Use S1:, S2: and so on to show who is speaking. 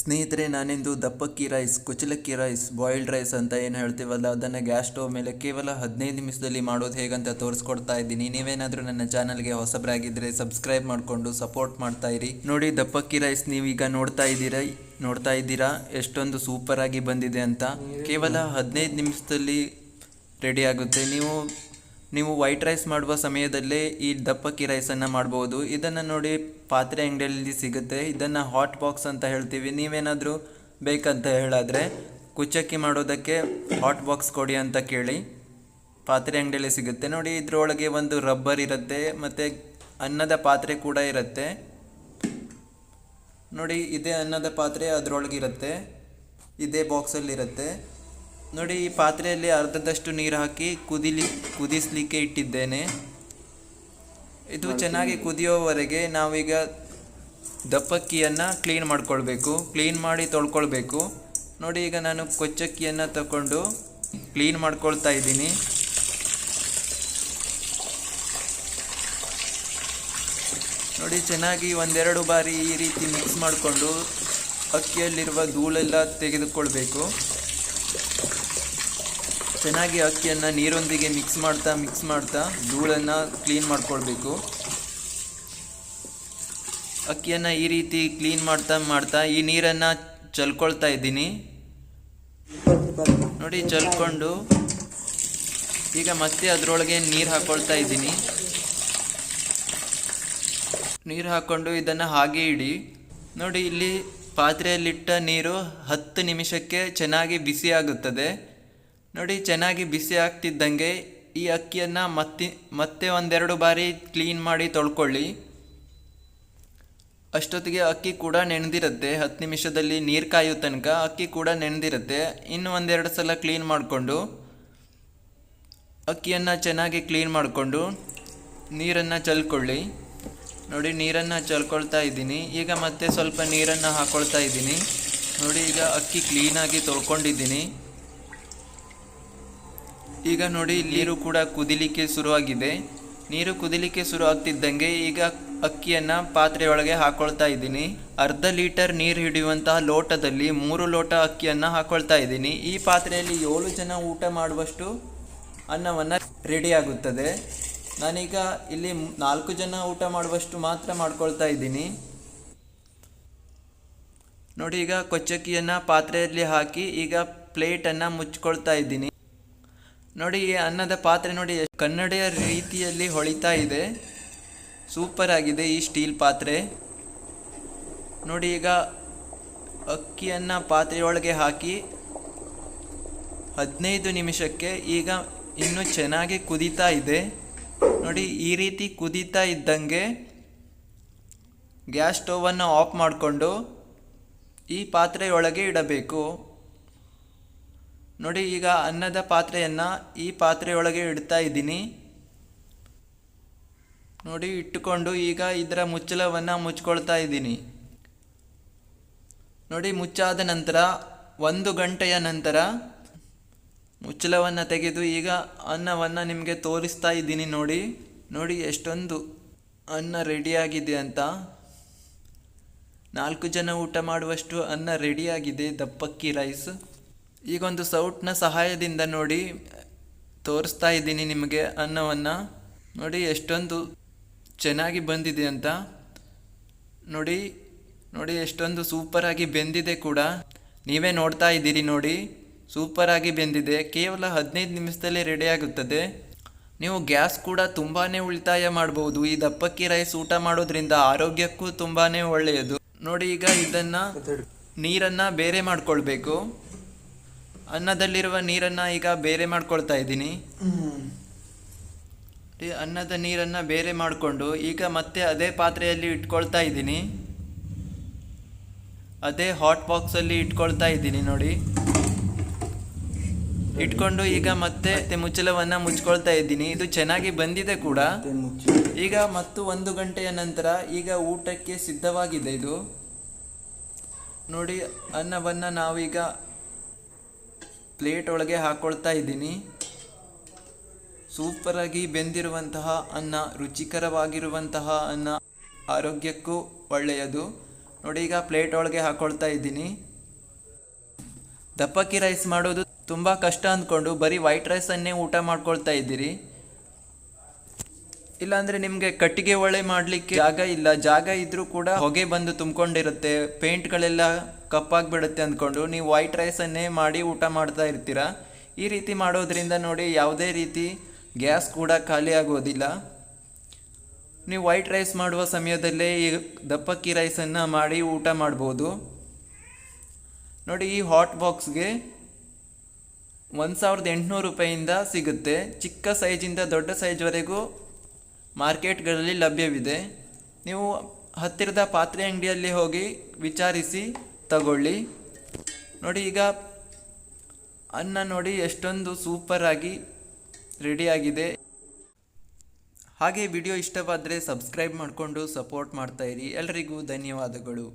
S1: ಸ್ನೇಹಿತರೆ, ನಾನಿಂದು ದಪ್ಪಕ್ಕಿ ರೈಸ್ ಕುಚಲಕ್ಕಿ ರೈಸ್ ಬಾಯ್ಲ್ಡ್ ರೈಸ್ ಅಂತ ಏನು ಹೇಳ್ತೀವಲ್ಲ, ಅದನ್ನು ಗ್ಯಾಸ್ ಸ್ಟವ್ ಮೇಲೆ ಕೇವಲ ಹದಿನೈದು ನಿಮಿಷದಲ್ಲಿ ಮಾಡೋದು ಹೇಗಂತ ತೋರಿಸ್ಕೊಡ್ತಾ ಇದ್ದೀನಿ. ನೀವೇನಾದರೂ ನನ್ನ ಚಾನಲ್ಗೆ ಹೊಸಬರಾಗಿದ್ದರೆ ಸಬ್ಸ್ಕ್ರೈಬ್ ಮಾಡಿಕೊಂಡು ಸಪೋರ್ಟ್ ಮಾಡ್ತಾ ಇರಿ. ನೋಡಿ, ದಪ್ಪಕ್ಕಿ ರೈಸ್ ನೀವೀಗ ನೋಡ್ತಾ ಇದ್ದೀರಾ ನೋಡ್ತಾ ಇದ್ದೀರಾ? ಎಷ್ಟೊಂದು ಸೂಪರಾಗಿ ಬಂದಿದೆ ಅಂತ. ಕೇವಲ ಹದಿನೈದು ನಿಮಿಷದಲ್ಲಿ ರೆಡಿ ಆಗುತ್ತೆ. ನೀವು ನೀವು ವೈಟ್ ರೈಸ್ ಮಾಡುವ ಸಮಯದಲ್ಲೇ ಈ ದಪ್ಪಕ್ಕಿ ರೈಸನ್ನು ಮಾಡ್ಬೋದು. ಇದನ್ನು ನೋಡಿ ಪಾತ್ರೆ ಅಂಗಡಿಯಲ್ಲಿ ಸಿಗುತ್ತೆ. ಇದನ್ನು ಹಾಟ್ ಬಾಕ್ಸ್ ಅಂತ ಹೇಳ್ತೀವಿ. ನೀವೇನಾದರೂ ಬೇಕಂತ ಹೇಳಾದರೆ ಕುಚ್ಚಕ್ಕಿ ಮಾಡೋದಕ್ಕೆ ಹಾಟ್ ಬಾಕ್ಸ್ ಕೊಡಿ ಅಂತ ಕೇಳಿ ಪಾತ್ರೆ ಅಂಗಡಿಯಲ್ಲಿ ಸಿಗುತ್ತೆ. ನೋಡಿ ಇದರೊಳಗೆ ಒಂದು ರಬ್ಬರ್ ಇರುತ್ತೆ, ಮತ್ತು ಅನ್ನದ ಪಾತ್ರೆ ಕೂಡ ಇರುತ್ತೆ. ನೋಡಿ ಇದೇ ಅನ್ನದ ಪಾತ್ರೆ ಅದರೊಳಗಿರುತ್ತೆ. ಇದೇ ಬಾಕ್ಸಲ್ಲಿರುತ್ತೆ ನೋಡಿ ಈ ಪಾತ್ರೆಯಲ್ಲಿ ಅರ್ಧದಷ್ಟು ನೀರು ಹಾಕಿ ಕುದಿಲಿ ಕುದಿಸ್ಲಿಕ್ಕೆ ಇಟ್ಟಿದ್ದೇನೆ. ಇದು ಚೆನ್ನಾಗಿ ಕುದಿಯೋವರೆಗೆ ನಾವೀಗ ದಪ್ಪಕ್ಕಿಯನ್ನು ಕ್ಲೀನ್ ಮಾಡ್ಕೊಳ್ಬೇಕು. ಕ್ಲೀನ್ ಮಾಡಿ ತೊಳ್ಕೊಳ್ಬೇಕು. ನೋಡಿ ಈಗ ನಾನು ಕೊಚ್ಚಕ್ಕಿಯನ್ನು ತಗೊಂಡು ಕ್ಲೀನ್ ಮಾಡ್ಕೊಳ್ತಾ ಇದ್ದೀನಿ. ನೋಡಿ ಚೆನ್ನಾಗಿ ಒಂದೆರಡು ಬಾರಿ ಈ ರೀತಿ ಮಿಕ್ಸ್ ಮಾಡಿಕೊಂಡು ಅಕ್ಕಿಯಲ್ಲಿರುವ ಧೂಳೆಲ್ಲ ತೆಗೆದುಕೊಳ್ಬೇಕು. ಚೆನ್ನಾಗಿ ಅಕ್ಕಿಯನ್ನು ನೀರೊಂದಿಗೆ ಮಿಕ್ಸ್ ಮಾಡ್ತಾ ಮಿಕ್ಸ್ ಮಾಡ್ತಾ ಧೂಳನ್ನು ಕ್ಲೀನ್ ಮಾಡ್ಕೊಳ್ಬೇಕು. ಅಕ್ಕಿಯನ್ನು ಈ ರೀತಿ ಕ್ಲೀನ್ ಮಾಡ್ತಾ ಮಾಡ್ತಾ ಈ ನೀರನ್ನು ಚಲ್ಕೊಳ್ತಾ ಇದ್ದೀನಿ. ನೋಡಿ, ಚಲ್ಕೊಂಡು ಈಗ ಮತ್ತೆ ಅದರೊಳಗೆ ನೀರು ಹಾಕೊಳ್ತಾ ಇದ್ದೀನಿ. ನೀರು ಹಾಕ್ಕೊಂಡು ಇದನ್ನು ಹಾಗೆ ಇಡಿ. ನೋಡಿ, ಇಲ್ಲಿ ಪಾತ್ರೆಯಲ್ಲಿಟ್ಟ ನೀರು ಹತ್ತು ನಿಮಿಷಕ್ಕೆ ಚೆನ್ನಾಗಿ ಬಿಸಿ ಆಗುತ್ತದೆ. ನೋಡಿ, ಚೆನ್ನಾಗಿ ಬಿಸಿ ಆಗ್ತಿದ್ದಂಗೆ ಈ ಅಕ್ಕಿಯನ್ನು ಮತ್ತೆ ಮತ್ತೆ ಒಂದೆರಡು ಬಾರಿ ಕ್ಲೀನ್ ಮಾಡಿ ತೊಳ್ಕೊಳ್ಳಿ. ಅಷ್ಟೊತ್ತಿಗೆ ಅಕ್ಕಿ ಕೂಡ ನೆನೆದಿರುತ್ತೆ ಹತ್ತು ನಿಮಿಷದಲ್ಲಿ ನೀರು ಕಾಯೋ ತನಕ ಅಕ್ಕಿ ಕೂಡ ನೆನೆದಿರುತ್ತೆ ಇನ್ನು ಒಂದೆರಡು ಸಲ ಕ್ಲೀನ್ ಮಾಡಿಕೊಂಡು ಅಕ್ಕಿಯನ್ನು ಚೆನ್ನಾಗಿ ಕ್ಲೀನ್ ಮಾಡಿಕೊಂಡು ನೀರನ್ನು ಚಲ್ಕೊಳ್ಳಿ. ನೋಡಿ, ನೀರನ್ನು ಚಲ್ಕೊಳ್ತಾ ಇದ್ದೀನಿ. ಈಗ ಮತ್ತೆ ಸ್ವಲ್ಪ ನೀರನ್ನು ಹಾಕ್ಕೊಳ್ತಾ ಇದ್ದೀನಿ. ನೋಡಿ, ಈಗ ಅಕ್ಕಿ ಕ್ಲೀನಾಗಿ ತೊಳ್ಕೊಂಡಿದ್ದೀನಿ. ಈಗ ನೋಡಿ, ನೀರು ಕೂಡ ಕುದಿಲಿಕ್ಕೆ ಶುರುವಾಗಿದೆ. ನೀರು ಕುದಿಲಿಕ್ಕೆ ಶುರು ಆಗ್ತಿದ್ದಂಗೆ ಈಗ ಅಕ್ಕಿಯನ್ನು ಪಾತ್ರೆಯೊಳಗೆ ಹಾಕೊಳ್ತಾ ಇದ್ದೀನಿ. ಅರ್ಧ ಲೀಟರ್ ನೀರು ಹಿಡಿಯುವಂತಹ ಲೋಟದಲ್ಲಿ ಮೂರು ಲೋಟ ಅಕ್ಕಿಯನ್ನು ಹಾಕೊಳ್ತಾ ಇದ್ದೀನಿ. ಈ ಪಾತ್ರೆಯಲ್ಲಿ ಏಳು ಜನ ಊಟ ಮಾಡುವಷ್ಟು ಅನ್ನವನ್ನು ರೆಡಿ ಆಗುತ್ತದೆ. ನಾನೀಗ ಇಲ್ಲಿ ನಾಲ್ಕು ಜನ ಊಟ ಮಾಡುವಷ್ಟು ಮಾತ್ರ ಮಾಡ್ಕೊಳ್ತಾ ಇದ್ದೀನಿ. ನೋಡಿ, ಈಗ ಕೊಚ್ಚಕ್ಕಿಯನ್ನು ಪಾತ್ರೆಯಲ್ಲಿ ಹಾಕಿ ಈಗ ಪ್ಲೇಟನ್ನು ಮುಚ್ಕೊಳ್ತಾ ಇದ್ದೀನಿ. ನೋಡಿ, ಈ ಅನ್ನದ ಪಾತ್ರೆ ನೋಡಿ, ಕನ್ನಡಿಯ ರೀತಿಯಲ್ಲಿ ಹೊಳಿತಾ ಇದೆ. ಸೂಪರ್ ಆಗಿದೆ ಈ ಸ್ಟೀಲ್ ಪಾತ್ರೆ. ನೋಡಿ, ಈಗ ಅಕ್ಕಿಯನ್ನು ಪಾತ್ರೆಯೊಳಗೆ ಹಾಕಿ ಹದಿನೈದು ನಿಮಿಷಕ್ಕೆ ಈಗ ಇನ್ನೂ ಚೆನ್ನಾಗಿ ಕುದೀತಾ ಇದೆ. ನೋಡಿ, ಈ ರೀತಿ ಕುದೀತಾ ಇದ್ದಂಗೆ ಗ್ಯಾಸ್ ಸ್ಟೋವನ್ನು ಆಫ್ ಮಾಡಿಕೊಂಡು ಈ ಪಾತ್ರೆಯೊಳಗೆ ಇಡಬೇಕು. ನೋಡಿ, ಈಗ ಅನ್ನದ ಪಾತ್ರೆಯನ್ನು ಈ ಪಾತ್ರೆಯೊಳಗೆ ಇಡ್ತಾ ಇದ್ದೀನಿ. ನೋಡಿ, ಇಟ್ಟುಕೊಂಡು ಈಗ ಇದರ ಮುಚ್ಚಳವನ್ನು ಮುಚ್ಕೊಳ್ತಾ ಇದ್ದೀನಿ. ನೋಡಿ, ಮುಚ್ಚಾದ ನಂತರ ಒಂದು ಗಂಟೆಯ ನಂತರ ಮುಚ್ಚಳವನ್ನು ತೆಗೆದು ಈಗ ಅನ್ನವನ್ನು ನಿಮಗೆ ತೋರಿಸ್ತಾ ಇದ್ದೀನಿ ನೋಡಿ. ನೋಡಿ, ಎಷ್ಟೊಂದು ಅನ್ನ ರೆಡಿಯಾಗಿದೆ ಅಂತ. ನಾಲ್ಕು ಜನ ಊಟ ಮಾಡುವಷ್ಟು ಅನ್ನ ರೆಡಿಯಾಗಿದೆ, ದಪ್ಪಕ್ಕಿ ರೈಸ್. ಈಗೊಂದು ಸೌಟ್ನ ಸಹಾಯದಿಂದ ನೋಡಿ, ತೋರಿಸ್ತಾ ಇದ್ದೀನಿ ನಿಮಗೆ ಅನ್ನವನ್ನು. ನೋಡಿ ಎಷ್ಟೊಂದು ಚೆನ್ನಾಗಿ ಬಂದಿದೆ ಅಂತ. ನೋಡಿ ನೋಡಿ ಎಷ್ಟೊಂದು ಸೂಪರಾಗಿ ಬೆಂದಿದೆ ಕೂಡ. ನೀವೇ ನೋಡ್ತಾ ಇದ್ದೀರಿ ನೋಡಿ, ಸೂಪರಾಗಿ ಬೆಂದಿದೆ. ಕೇವಲ ಹದಿನೈದು ನಿಮಿಷದಲ್ಲಿ ರೆಡಿ ಆಗುತ್ತದೆ. ನೀವು ಗ್ಯಾಸ್ ಕೂಡ ತುಂಬಾ ಉಳಿತಾಯ ಮಾಡ್ಬೋದು. ಈ ದಪ್ಪಕ್ಕಿ ರೈಸ್ ಊಟ ಮಾಡೋದ್ರಿಂದ ಆರೋಗ್ಯಕ್ಕೂ ತುಂಬಾ ಒಳ್ಳೆಯದು. ನೋಡಿ ಈಗ ಇದನ್ನು ನೀರನ್ನು ಬೇರೆ ಮಾಡ್ಕೊಳ್ಬೇಕು. ಅನ್ನದಲ್ಲಿರುವ ನೀರನ್ನು ಈಗ ಬೇರೆ ಮಾಡ್ಕೊಳ್ತಾ ಇದ್ದೀನಿ. ಅನ್ನದ ನೀರನ್ನು ಬೇರೆ ಮಾಡಿಕೊಂಡು ಈಗ ಮತ್ತೆ ಅದೇ ಪಾತ್ರೆಯಲ್ಲಿ ಇಟ್ಕೊಳ್ತಾ ಇದ್ದೀನಿ. ಅದೇ ಹಾಟ್ ಬಾಕ್ಸಲ್ಲಿ ಇಟ್ಕೊಳ್ತಾ ಇದ್ದೀನಿ ನೋಡಿ. ಇಟ್ಕೊಂಡು ಈಗ ಮತ್ತೆ ಮುಚ್ಚಲವನ್ನ ಮುಚ್ಕೊಳ್ತಾ ಇದ್ದೀನಿ. ಇದು ಚೆನ್ನಾಗಿ ಬಂದಿದೆ ಕೂಡ. ಈಗ ಮತ್ತು ಒಂದು ಗಂಟೆಯ ನಂತರ ಈಗ ಊಟಕ್ಕೆ ಸಿದ್ಧವಾಗಿದೆ ಇದು. ನೋಡಿ ಅನ್ನವನ್ನು ನಾವೀಗ ಪ್ಲೇಟ್ ಒಳಗೆ ಹಾಕೊಳ್ತಾ ಇದ್ದೀನಿ. ಸೂಪರಾಗಿ ಬೆಂದಿರುವಂತಹ ಅನ್ನ, ರುಚಿಕರವಾಗಿರುವಂತಹ ಅನ್ನ ಆರೋಗ್ಯಕ್ಕೂ ಒಳ್ಳೆಯದು. ನೋಡಿ, ಈಗ ಪ್ಲೇಟ್ ಒಳಗೆ ಹಾಕೊಳ್ತಾ ಇದ್ದೀನಿ. ದಪ್ಪಕ್ಕಿ ರೈಸ್ ಮಾಡೋದು ತುಂಬ ಕಷ್ಟ ಅಂದ್ಕೊಂಡು ಬರೀ ವೈಟ್ ರೈಸನ್ನೇ ಊಟ ಮಾಡ್ಕೊಳ್ತಾ ಇದ್ದೀರಿ. ಇಲ್ಲಾಂದ್ರೆ ನಿಮಗೆ ಕಟ್ಟಿಗೆ ಒಳೆ ಮಾಡಲಿಕ್ಕೆ ಜಾಗ ಇಲ್ಲ. ಜಾಗ ಇದ್ರೂ ಕೂಡ ಹೊಗೆ ಬಂದು ತುಂಬಿಕೊಂಡಿರುತ್ತೆ. ಪೇಂಟ್ಗಳೆಲ್ಲ ಕಪ್ಪಾಗ್ಬಿಡುತ್ತೆ ಅಂದ್ಕೊಂಡು ನೀವು ವೈಟ್ ರೈಸನ್ನೇ ಮಾಡಿ ಊಟ ಮಾಡ್ತಾ ಇರ್ತೀರಾ. ಈ ರೀತಿ ಮಾಡೋದ್ರಿಂದ ನೋಡಿ ಯಾವುದೇ ರೀತಿ ಗ್ಯಾಸ್ ಕೂಡ ಖಾಲಿ ಆಗೋದಿಲ್ಲ. ನೀವು ವೈಟ್ ರೈಸ್ ಮಾಡುವ ಸಮಯದಲ್ಲೇ ಈ ದಪ್ಪಕ್ಕಿ ರೈಸನ್ನು ಮಾಡಿ ಊಟ ಮಾಡ್ಬೋದು. ನೋಡಿ ಈ ಹಾಟ್ ಬಾಕ್ಸ್ಗೆ ಒಂದು ಸಾವಿರದ ಎಂಟುನೂರು ರೂಪಾಯಿಂದ ಸಿಗುತ್ತೆ. ಚಿಕ್ಕ ಸೈಜಿಂದ ದೊಡ್ಡ ಸೈಜ್ವರೆಗೂ ಮಾರ್ಕೆಟ್ಗಳಲ್ಲಿ ಲಭ್ಯವಿದೆ. ನೀವು ಹತ್ತಿರದ ಪಾತ್ರೆ ಅಂಗಡಿಯಲ್ಲಿ ಹೋಗಿ ವಿಚಾರಿಸಿ, ತಗೊಳ್ಳಿ. ನೋಡಿ, ಈಗ ಅನ್ನ ನೋಡಿ ಎಷ್ಟೊಂದು ಸೂಪರಾಗಿ ರೆಡಿಯಾಗಿದೆ. ಹಾಗೆ ವಿಡಿಯೋ ಇಷ್ಟವಾದರೆ ಸಬ್ಸ್ಕ್ರೈಬ್ ಮಾಡಿಕೊಂಡು ಸಪೋರ್ಟ್ ಮಾಡ್ತಾಯಿರಿ ಎಲ್ರಿಗೂ ಧನ್ಯವಾದಗಳು.